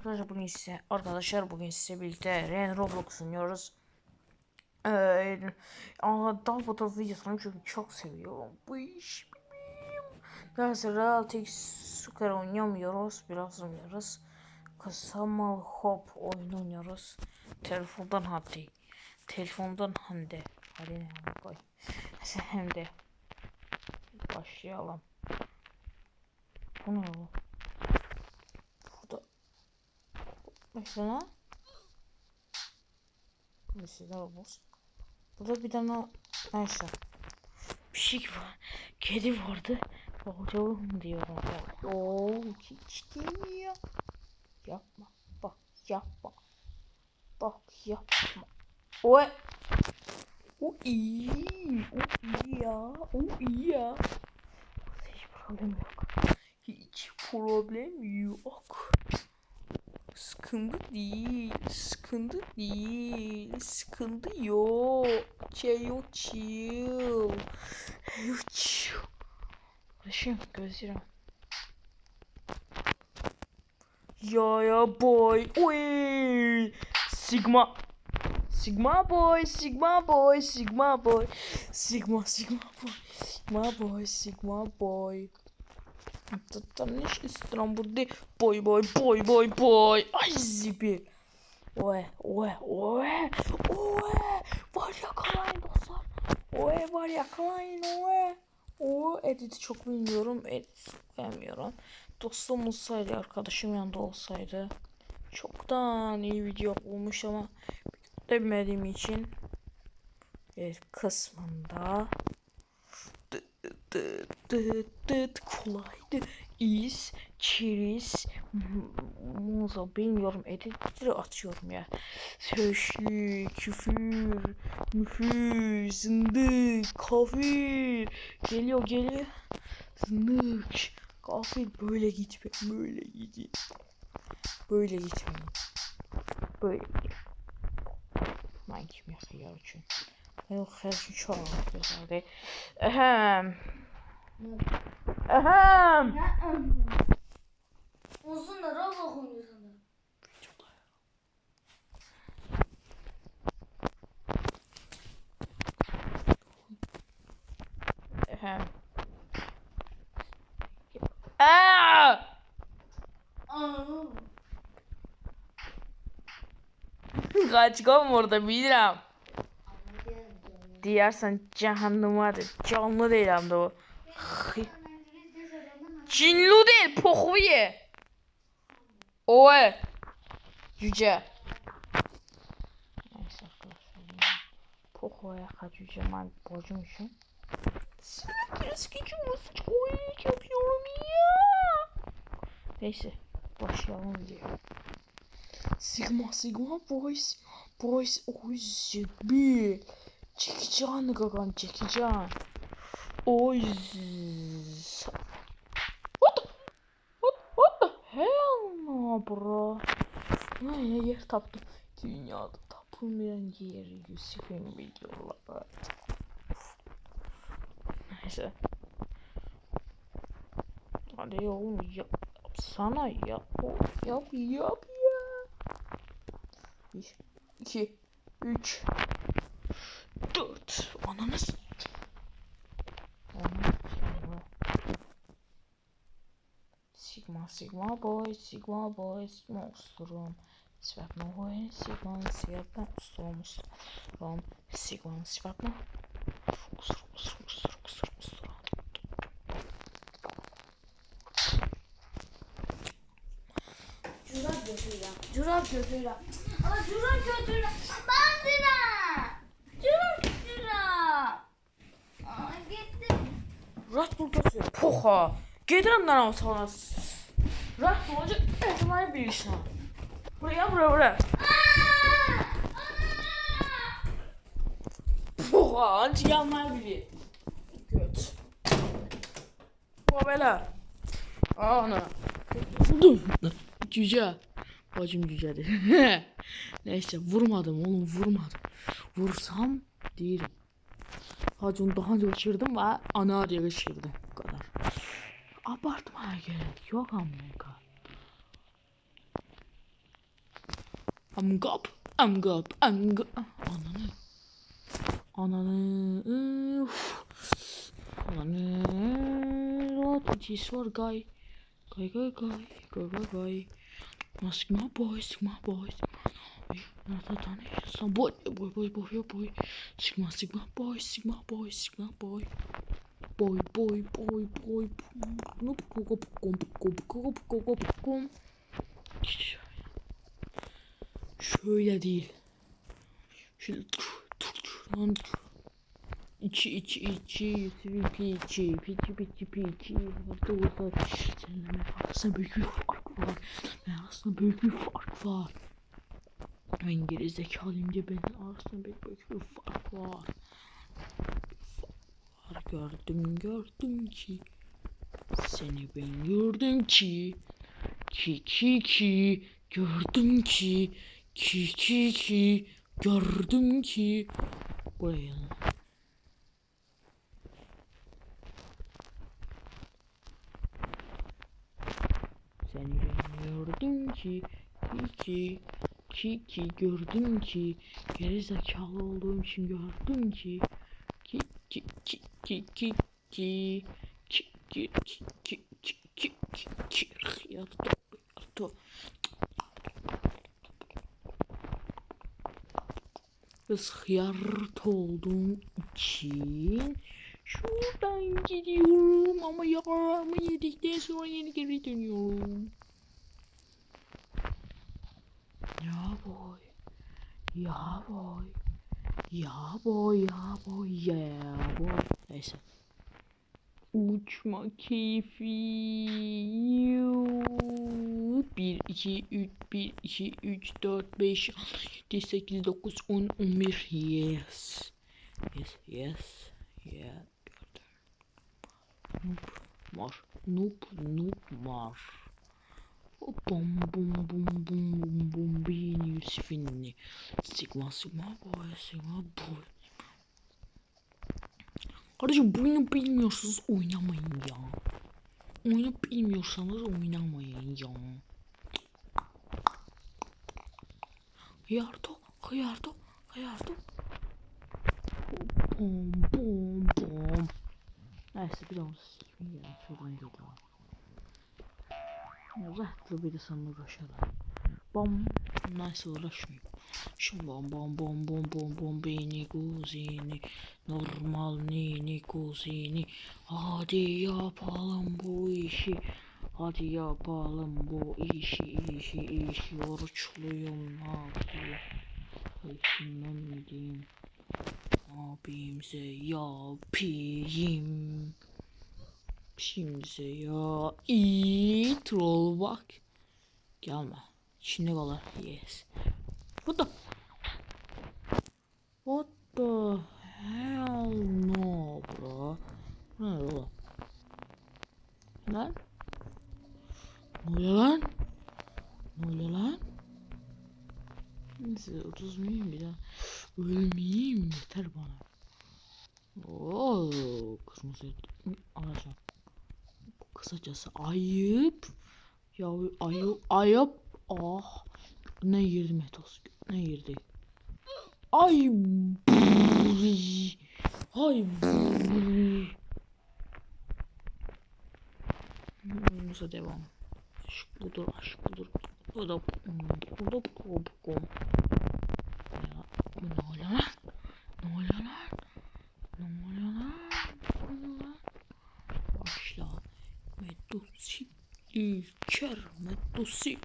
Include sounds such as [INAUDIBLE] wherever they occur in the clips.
Arkadaşlar bugün size arkadaşlar bugün size birlikte Ren Roblox oynuyoruz. Ee, ama daha fotoğraf videosunu çünkü çok seviyorum. Bu iş. Neyse Realtek Super oynamıyoruz. Biraz oynuyoruz. Kasamal Hop oyun oynuyoruz. Telefondan hadi. Telefondan hande. Hadi ne koy. Neyse hem de başlayalım. Bu ne bu? Burada Mesela bir şeyler olmaz. Burada bir tane neyse şey var. Kedi vardı. Bakalım diyorum. Oo ciddi ya. Yapma. Bak yapma. Bak yapma. Oy. O iyi. O iyi ya. O iyi ya. Hiç problem yok. Hiç problem yok. Sıkıntı değil, sıkıntı değil, sıkıntı yok. Şey yok, chill. Yok, chill. Kardeşim gözlerim. Ya ya boy. Oy. Sigma. Sigma boy, Sigma boy, Sigma boy. Sigma, Sigma boy. Sigma boy, Sigma boy. Tanış İstanbul'da boy boy boy boy boy. Ay zibi. Oy oy oy oy. Var yakalayın dostlar. Oy var yakalayın oy. O editi çok bilmiyorum. Edit beğenmiyorum. Dostum olsaydı arkadaşım yanında olsaydı çoktan iyi video olmuş ama bilmediğim için bir kısmında dıt dıt dıt kolaydı. İz, çiriz, muza bilmiyorum editleri atıyorum ya. Söşlü, küfür, müfür, zındık, kafir. Geliyor geliyor. Zındık, kafir böyle gitme, böyle gidin. Böyle gitmeyin. Böyle gidin. Ben kim yakıyor için. Yok şey çok güzeldi. Ahem. Ahem. Uzun da Roblox oynuyor sanırım. Ahem. Aa! Aa. Kaçkam orada bilirim. Diyersen cehennemdedir. Canlı değil hem de o. Cinlu değil, pohuye. Oy. Cüce. Neyse arkadaşlar. Pohuya kaç cüce ben borcum için. Sen biraz geçiyorsun. Oy yapıyorum ya. Neyse. Başlayalım videoya. Sigma, Sigma boys. Boys, oy zibi. Çekeceğim gagam çekeceğim. Oy. What the, what, what the hell no bro. Ne ya yer taptım. Dünyada tapılmayan yeri Yusuf'un videoları. Neyse. Hadi oğlum yap, yapsana yap. Yap yap ya. 1, 2, 3. Anamız. Sigma, Sigma Boy, Sigma Boy, Monstrum. Światło Boy, Sigma, Światło, Monstrum. Sigma, Światło. Fokus, fokus, fokus, fokus, fokus. Cura götüyle. Cura götüyle. Ama cura götüyle. Poha. Gelirim lan o sana. Rat bulacak. Ehtimali bir iş ha. Buraya buraya buraya. Poha. Anca gelmeyebilir. Göt. Bu böyle. Ana. Vurdum. Cüce. Bacım cücedir. [LAUGHS] Neyse vurmadım oğlum vurmadım. Vursam değilim. Hacı daha önce geçirdim ve ana diye geçirdim. Abartmaya gerek yok Amerika. I'm gop. I'm gop. I'm gop. Ah, ananı. Ananı. Üf. Ananı. What is for guy? Guy guy guy. Guy guy guy. Mask my boy. Sigma boy. Nerede tanışıyorsun? Boy boy boy boy boy. Sigma sigma boy. Sigma boy. Sigma boy. Boy boy boy boy. Nup kop kop kop kop kop. Şöyle değil. Şöyle içi içi içi piçi içi piçi piçi piçi orada orada seninle arasında büyük bir fark var ben arasında büyük bir fark var ben geri zekalıyım diye benim arasında büyük, bir fark var gördüm gördüm ki seni ben gördüm ki ki ki ki gördüm ki ki ki ki gördüm ki buraya. Seni ben gördüm ki ki ki ki gördüm ki geri zekalı olduğum için gördüm ki ki ki ki ki ki ki ki ki ki ki ki ki ki yattı Kız hıyart olduğum için şuradan gidiyorum ama yararımı yedikten sonra yeni geri dönüyorum. Ya boy. Ya boy. Ya boy ya boy ya boy. Neyse. Uçma keyfi. Yuuu. 1, 2, 3, 1, 2, 3, 4, 5, 7, 8, 9, 10, 11. Yes. Yes, yes. Yeah. Noob var. Noob, noob var. Bum bum bum bum bum bum bin Yusuf'inni. Sigma sigma boy sigma boy. Kardeşim bu oyunu bilmiyorsanız oynamayın ya. Oyunu bilmiyorsanız oynamayın ya. Hıyardo, hıyardo, hıyardo. Bom bom bom. Neyse bir daha sikmeyin ya. Şuradan gidelim. Rahatlı bir de sana uğraşalım. Bom. Neyse uğraşmayayım. Şimdi bom bom bom bom bom beni kuzini normal nini kuzini. Hadi yapalım bu işi hadi yapalım bu işi işi işi. Oruçluyum ne yapayım? Ölçümden mi diyeyim? Abimse yapayım. Şimdise ya iyi troll bak. Gelme. İçinde kalır. Yes What the? What the hell no bro? Ne oğlum? Lan? Ne oluyor lan? Ne oluyor lan? Neyse 30 miyim bir daha? Ölmeyeyim yeter bana. Oo, kırmızı et alacağım. Kısacası ayıp. Ya ayıp ayıp. Ah. Ne girdi metos? Girdi? Ay. Ay. Yolumuza devam. Aşk budur, aşk budur. Bu da bu da bu bu. Ya bu ne oluyor lan? Ne oluyor lan? Ne oluyor lan? Ne oluyor lan? Başla. Medusi. İlker. Medusi.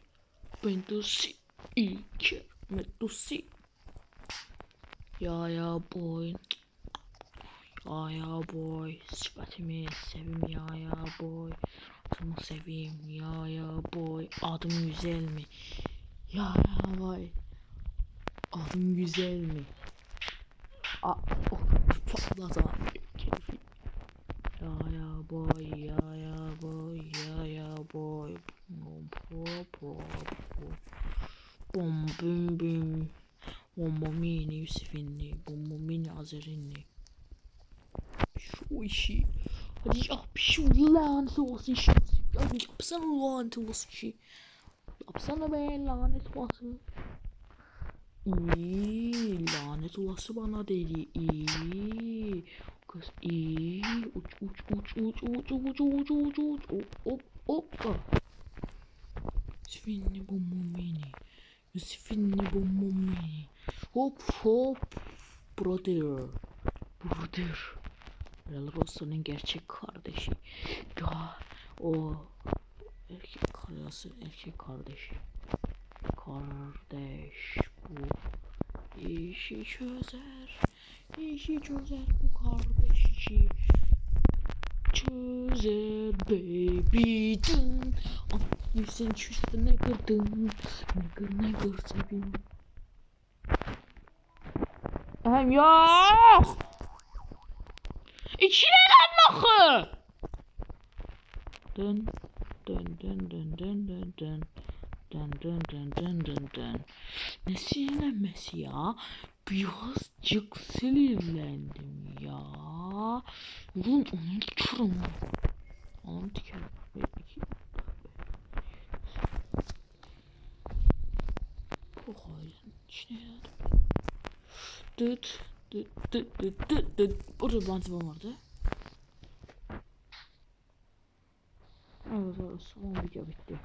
Medusi. Medusi. Ya ya boy. Ya ya boy. Sıfatımı sevim ya ya boy. Adımı seveyim ya ya boy. Adım güzel mi? Ya ya boy. Adım güzel mi? A oh, patladı keyfi. Ya ya boy ya ya boy ya ya boy. Bom bom bom bom bum bum. Bombomini Yusuf'inni, bombomini Azer'inni. Şu işi. Hadi yap şu lanet olsun işi. Hadi yapsana lanet olsun işi. Yapsana be lanet olsun. İyi, lanet olası bana dedi. İyi. Kız iyi. Uç uç uç uç uç uç uç uç uç. Hop hop hop. Svinni bombomini. Svinni bombomini. Hop hop. Brother. Brother. Real Rossa'nın gerçek kardeşi. Ya o erkek karısı erkek kardeşi. Kardeş bu işi çözer. İşi çözer bu kardeş. Çözer baby dın. Ah, sen çüstü ne kırdın? Ne kır ne kır sevim. Hem yok. İçine lan nakı. Dön dön dön dön dön dön dön. Dön dön dön dön dön dön. Ne sinirlenmesi ya? Birazcık sinirlendim ya. Ulan onu tuturum. Onu tikerim. Düt düt düt düt düt düt. Burada bantibam vardı. Evet orası 10 bitti.